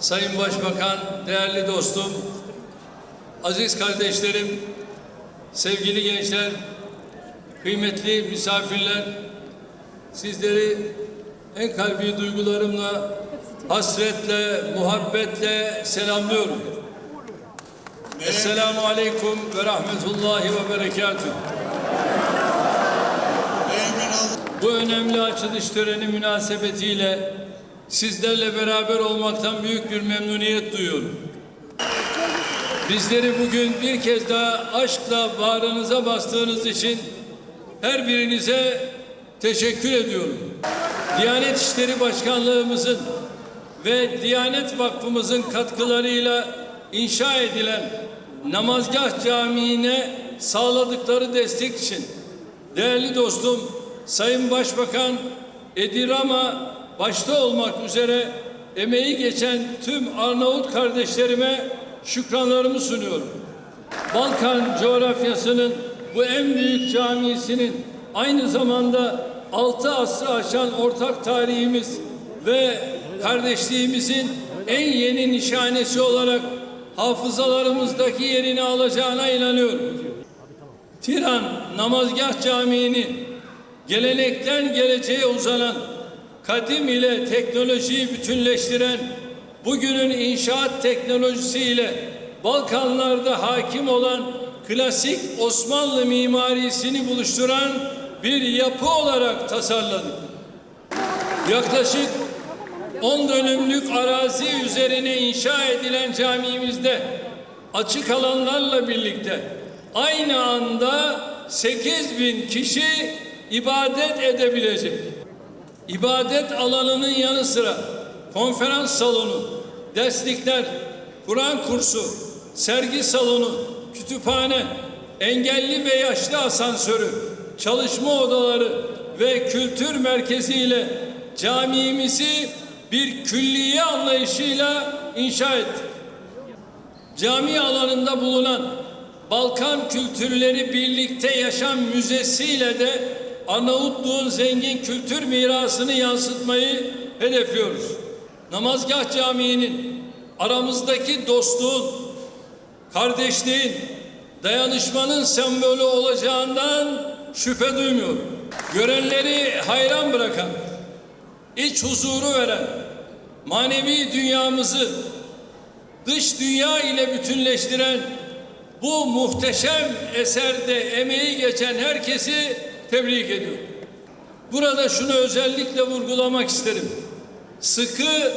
Sayın Başbakan, değerli dostum, aziz kardeşlerim, sevgili gençler, kıymetli misafirler, sizleri en kalbi duygularımla, hasretle, muhabbetle selamlıyorum. Esselamu Aleyküm ve Rahmetullahi ve Berekatuhu. Bu önemli açılış töreni münasebetiyle sizlerle beraber olmaktan büyük bir memnuniyet duyuyorum. Bizleri bugün bir kez daha aşkla bağrınıza bastığınız için her birinize teşekkür ediyorum. Diyanet İşleri Başkanlığımızın ve Diyanet Vakfımızın katkılarıyla inşa edilen Namazgah Camii'ne sağladıkları destek için değerli dostum Sayın Başbakan Edirama başta olmak üzere emeği geçen tüm Arnavut kardeşlerime şükranlarımı sunuyorum. Balkan coğrafyasının bu en büyük camisinin aynı zamanda altı asrı aşan ortak tarihimiz ve kardeşliğimizin en yeni nişanesi olarak hafızalarımızdaki yerini alacağına inanıyorum. Tiran Namazgah Camii'nin gelenekten geleceğe uzanan kadim ile teknolojiyi bütünleştiren bugünün inşaat teknolojisiyle Balkanlarda hakim olan klasik Osmanlı mimarisini buluşturan bir yapı olarak tasarladık. Yaklaşık 10 dönümlük arazi üzerine inşa edilen camimizde açık alanlarla birlikte aynı anda 8 bin kişi ibadet edebilecek. İbadet alanının yanı sıra konferans salonu, derslikler, Kur'an kursu, sergi salonu, kütüphane, engelli ve yaşlı asansörü, çalışma odaları ve kültür merkezi ile camimizi bir külliye anlayışıyla inşa ettik. Cami alanında bulunan Balkan Kültürleri Birlikte Yaşam Müzesi ile de Arnavutluğun zengin kültür mirasını yansıtmayı hedefliyoruz. Namazgah Camii'nin aramızdaki dostluğun, kardeşliğin, dayanışmanın sembolü olacağından şüphe duymuyorum. Görenleri hayran bırakan, iç huzuru veren, manevi dünyamızı dış dünya ile bütünleştiren bu muhteşem eserde emeği geçen herkesi tebrik ediyorum. Burada şunu özellikle vurgulamak isterim. Sıkı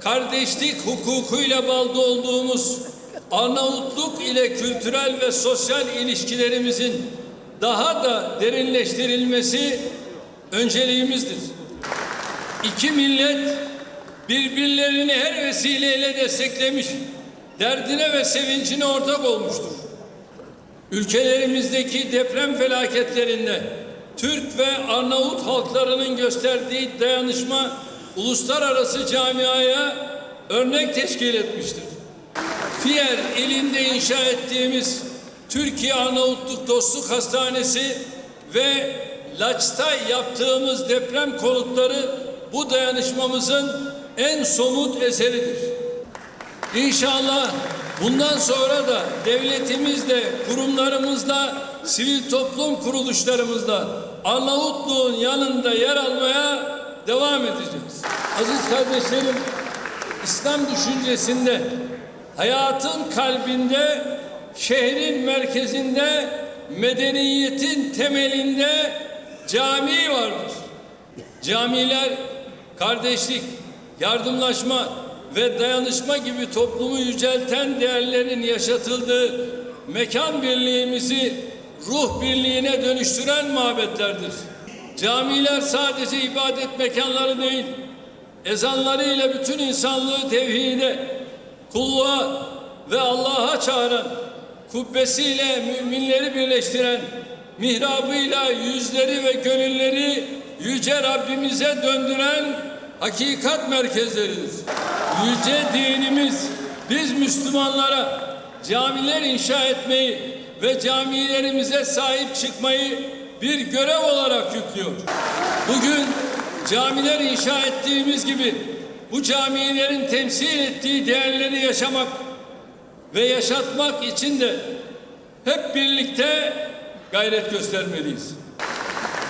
kardeşlik hukukuyla bağlı olduğumuz Arnavutluk ile kültürel ve sosyal ilişkilerimizin daha da derinleştirilmesi önceliğimizdir. İki millet birbirlerini her vesileyle desteklemiş, derdine ve sevincine ortak olmuştur. Ülkelerimizdeki deprem felaketlerinde Türk ve Arnavut halklarının gösterdiği dayanışma uluslararası camiaya örnek teşkil etmiştir. Fiyer ilinde inşa ettiğimiz Türkiye Arnavutluk Dostluk Hastanesi ve Laç'ta yaptığımız deprem konutları bu dayanışmamızın en somut eseridir. İnşallah bundan sonra da devletimizle, kurumlarımızla, sivil toplum kuruluşlarımızla Arnavutluğun yanında yer almaya devam edeceğiz. Aziz kardeşlerim, İslam düşüncesinde hayatın kalbinde, şehrin merkezinde, medeniyetin temelinde cami vardır. Camiler kardeşlik, yardımlaşma ve dayanışma gibi toplumu yücelten değerlerin yaşatıldığı mekan birliğimizi ruh birliğine dönüştüren mabetlerdir. Camiler sadece ibadet mekanları değil, ezanlarıyla bütün insanlığı tevhide, kulluğa ve Allah'a çağıran, kubbesiyle müminleri birleştiren, mihrabıyla yüzleri ve gönülleri yüce Rabbimize döndüren hakikat merkezleridir. Yüce dinimiz biz Müslümanlara camiler inşa etmeyi ve camilerimize sahip çıkmayı bir görev olarak yüklüyor. Bugün camiler inşa ettiğimiz gibi bu camilerin temsil ettiği değerleri yaşamak ve yaşatmak için de hep birlikte gayret göstermeliyiz.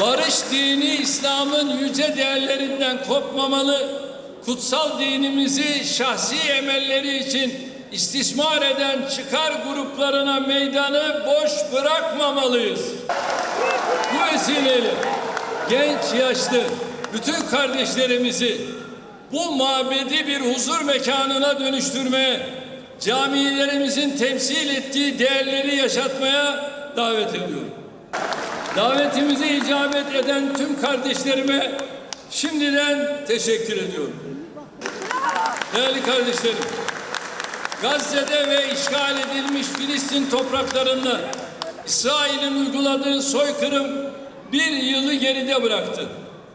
Barış dini İslam'ın yüce değerlerinden kopmamalı, kutsal dinimizi şahsi emelleri için istismar eden çıkar gruplarına meydanı boş bırakmamalıyız. Bu vesileyle genç yaşlı bütün kardeşlerimizi bu mabedi bir huzur mekanına dönüştürmeye, camilerimizin temsil ettiği değerleri yaşatmaya davet ediyorum. Davetimize icabet eden tüm kardeşlerime şimdiden teşekkür ediyorum. Değerli kardeşlerim, Gazze'de ve işgal edilmiş Filistin topraklarında İsrail'in uyguladığı soykırım bir yılı geride bıraktı.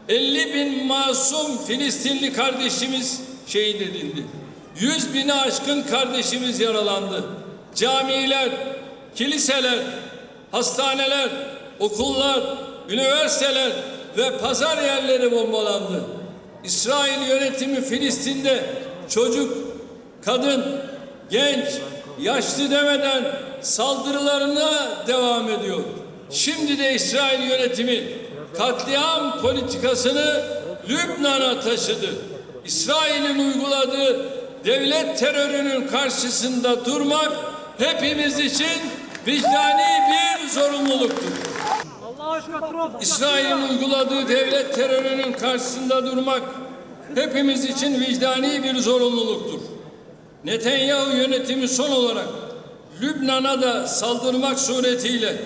50 bin masum Filistinli kardeşimiz şehit edildi. 100 bini aşkın kardeşimiz yaralandı. Camiler, kiliseler, hastaneler, okullar, üniversiteler ve pazar yerleri bombalandı. İsrail yönetimi Filistin'de çocuk, kadın, genç, yaşlı demeden saldırılarına devam ediyor. Şimdi de İsrail yönetimi katliam politikasını Lübnan'a taşıdı. İsrail'in uyguladığı devlet terörünün karşısında durmak hepimiz için vicdani bir sorumluluktur. İsrail'in uyguladığı devlet terörünün karşısında durmak hepimiz için vicdani bir zorunluluktur. Netanyahu yönetimi son olarak Lübnan'a da saldırmak suretiyle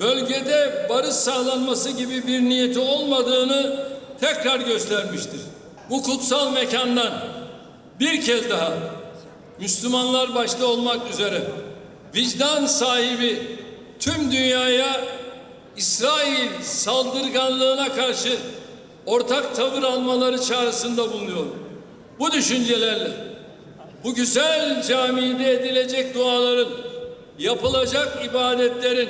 bölgede barış sağlanması gibi bir niyeti olmadığını tekrar göstermiştir. Bu kutsal mekandan bir kez daha Müslümanlar başta olmak üzere vicdan sahibi tüm dünyaya İsrail saldırganlığına karşı ortak tavır almaları çağrısında bulunuyorum. Bu düşüncelerle bu güzel camide edilecek duaların, yapılacak ibadetlerin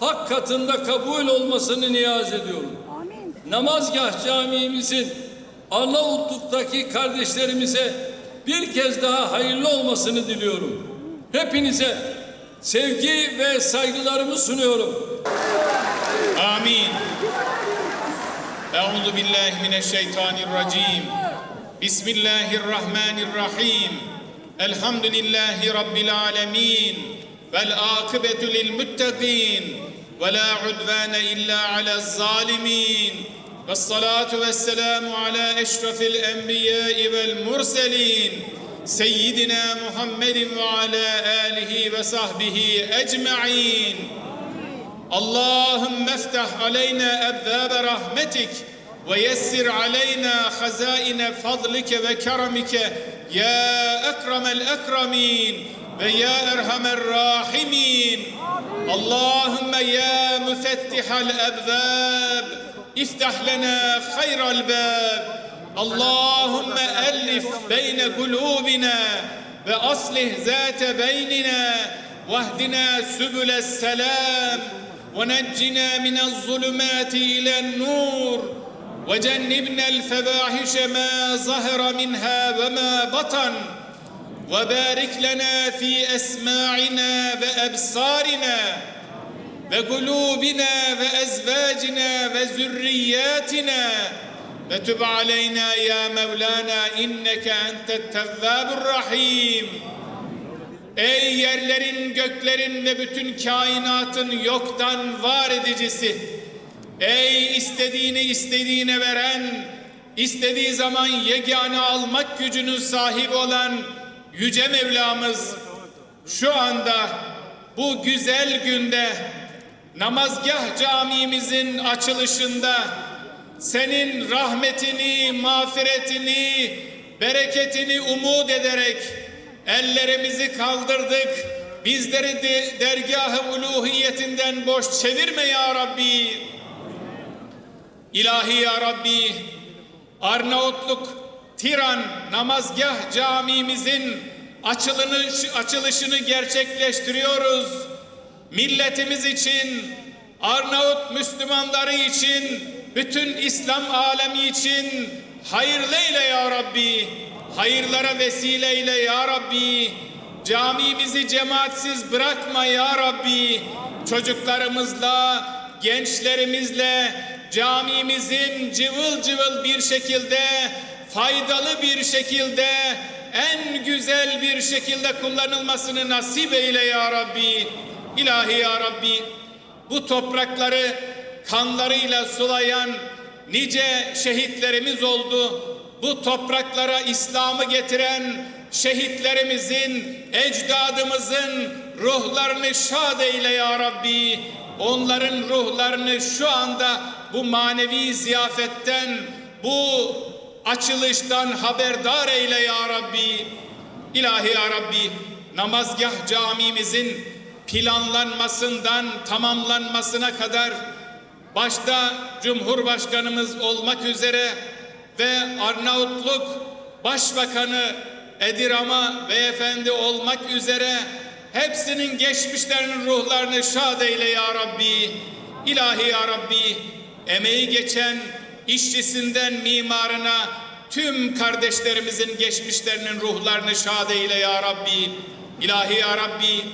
hak katında kabul olmasını niyaz ediyorum. Amin. Namazgah camimizin Arnavutluk'taki kardeşlerimize bir kez daha hayırlı olmasını diliyorum. Hepinize sevgi ve saygılarımı sunuyorum. Amin. Euzu billahi mineşşeytanirracim. Bismillahirrahmanirrahim. Elhamdülillahi Rabbil alemin. Vel akıbetü lil müttegin. Ve la udvane illa ala zalimin. Ve salatu ve selamu ala eşrafil enbiyai vel murselin. Seyyidina Muhammedin ve ala alihi ve sahbihi ecma'in. Allahümme iftah aleyna ebvâbe rahmetik. ويسر علينا خزائن فضلك وكرمك. يا أكرم الأكرمين ويا أرحم الراحمين. اللهم يا مفتح الأبواب افتح لنا خير الباب. اللهم ألف بين قلوبنا وأصلح ذات بيننا واهدنا سبل السلام. ونجنا من الظلمات إلى النور. وجنبنا الفواحش ما ظهر منها وما بطن وبارك لنا في اسماعنا وابصارنا وقلوبنا وازواجنا وذرياتنا وتب علينا يا مولانا انك انت التواب الرحيم Ey yerlerin, göklerin ve bütün kainatın yoktan var edicisi. Ey istediğini istediğine veren, istediği zaman yegane almak gücünün sahibi olan Yüce Mevlamız şu anda bu güzel günde namazgah camimizin açılışında senin rahmetini, mağfiretini, bereketini umut ederek ellerimizi kaldırdık. Bizleri de dergah-ı uluhiyetinden boş çevirme ya Rabbi. İlahi ya Rabbi, Arnavutluk Tiran Namazgah Camimizin açılış, açılışını gerçekleştiriyoruz. Milletimiz için, Arnavut Müslümanları için, bütün İslam alemi için hayırlı eyle ya Rabbi. hayırlara vesile eyle ya Rabbi. Camimizi cemaatsiz bırakma ya Rabbi. Çocuklarımızla, gençlerimizle camimizin cıvıl cıvıl bir şekilde, faydalı bir şekilde, en güzel bir şekilde kullanılmasını nasip eyle ya Rabbi. İlahi ya Rabbi bu toprakları kanlarıyla sulayan nice şehitlerimiz oldu. Bu topraklara İslam'ı getiren şehitlerimizin, ecdadımızın ruhlarını şad eyle ya Rabbi. Onların ruhlarını şu anda bu manevi ziyafetten, bu açılıştan haberdar eyle ya Rabbi. İlahi ya Rabbi namazgah camimizin planlanmasından tamamlanmasına kadar başta Cumhurbaşkanımız olmak üzere ve Arnavutluk Başbakanı Edirama Beyefendi olmak üzere hepsinin geçmişlerinin ruhlarını şad eyle ya Rabbi. İlahi ya Rabbi emeği geçen işçisinden mimarına tüm kardeşlerimizin geçmişlerinin ruhlarını şad eyle ya Rabbi. İlahi ya Rabbi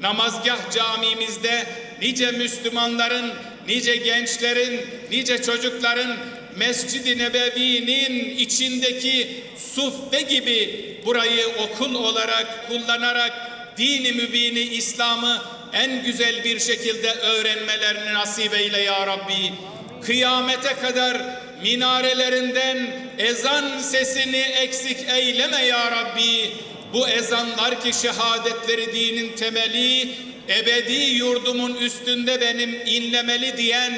namazgah camimizde nice Müslümanların, nice gençlerin, nice çocukların Mescid-i Nebevi'nin içindeki suffe gibi burayı okul olarak kullanarak dini mübini İslam'ı en güzel bir şekilde öğrenmelerini nasip eyle ya Rabbi. Kıyamete kadar minarelerinden ezan sesini eksik eyleme ya Rabbi. Bu ezanlar ki şehadetleri dinin temeli, ebedi yurdumun üstünde benim inlemeli diyen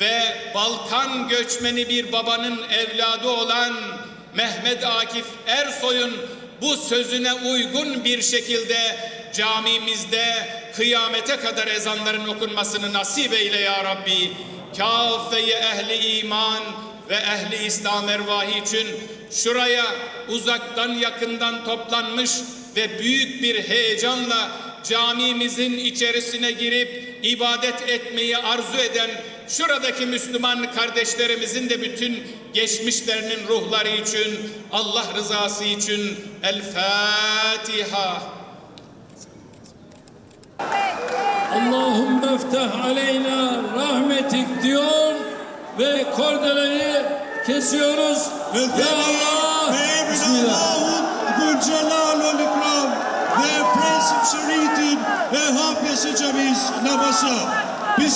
ve Balkan göçmeni bir babanın evladı olan Mehmet Akif Ersoy'un bu sözüne uygun bir şekilde camimizde kıyamete kadar ezanların okunmasını nasip eyle ya Rabbi. Kâfeye ehli iman ve ehli İslam ervahı için şuraya uzaktan yakından toplanmış ve büyük bir heyecanla camimizin içerisine girip ibadet etmeyi arzu eden şuradaki Müslüman kardeşlerimizin de bütün geçmişlerinin ruhları için Allah rızası için El Fatiha. Allahümme eftah aleyna rahmetik diyor ve kordeleyi kesiyoruz. Ya Allah! Bismillah. Ve prensip şeritin ve hafesi ceviz namazı.